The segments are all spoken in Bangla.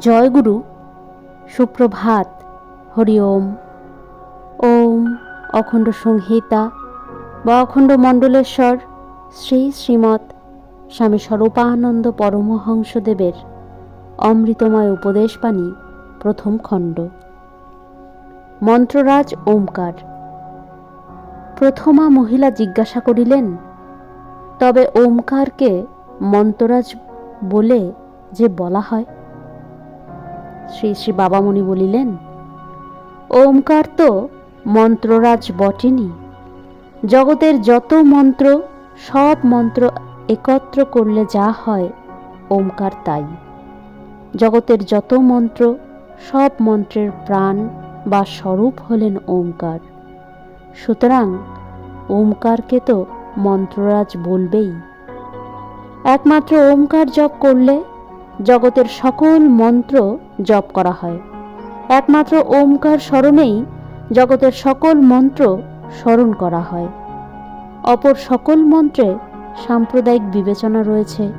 জয়গুরু, সুপ্রভাত, হরি ওম। ওম অখণ্ড সংহিতা বা অখণ্ড মণ্ডলেশ্বর শ্রী শ্রীমৎ স্বামী স্বরূপানন্দ পরমহংসদেবের অমৃতময় উপদেশ উপদেশবাণী, প্রথম খণ্ড। মন্ত্ররাজ ওমকার, প্রথমা মহিলা জিজ্ঞাসা করিলেন, তবে ওমকারকে মন্ত্ররাজ বলে যে বলা হয়? শ্রী শ্রী বাবামণি বলিলেন, ওমকার তো মন্ত্ররাজ বটেনি। জগতের যত মন্ত্র, সব মন্ত্র একত্র করলে যা হয়, ওমকার তাই। জগতের যত মন্ত্র, সব মন্ত্রের প্রাণ বা স্বরূপ হলেন ওমকার। সুতরাং ওমকারকে তো মন্ত্ররাজ বলবেই। একমাত্র ওমকার জপ করলে জগতের সকল মন্ত্র জপ করা হয়। একমাত্র ওমকার স্মরণেই জগতের সকল মন্ত্র স্মরণ করা হয়। অপর সকল মন্ত্রে সাম্প্রদায়িক বিবেচনা রয়েছে।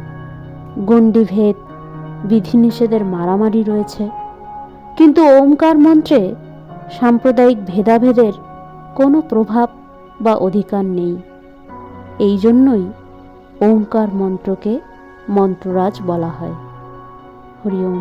গণ্ডিভেদ, বিধিনিষেধের মারামারি রয়েছে। কিন্তু ওমকার মন্ত্রে সাম্প্রদায়িক ভেদাভেদের কোনো প্রভাব বা অধিকার নেই। এই জন্যই ওমকার মন্ত্রকে মন্ত্ররাজ বলা হয়। হরি ওম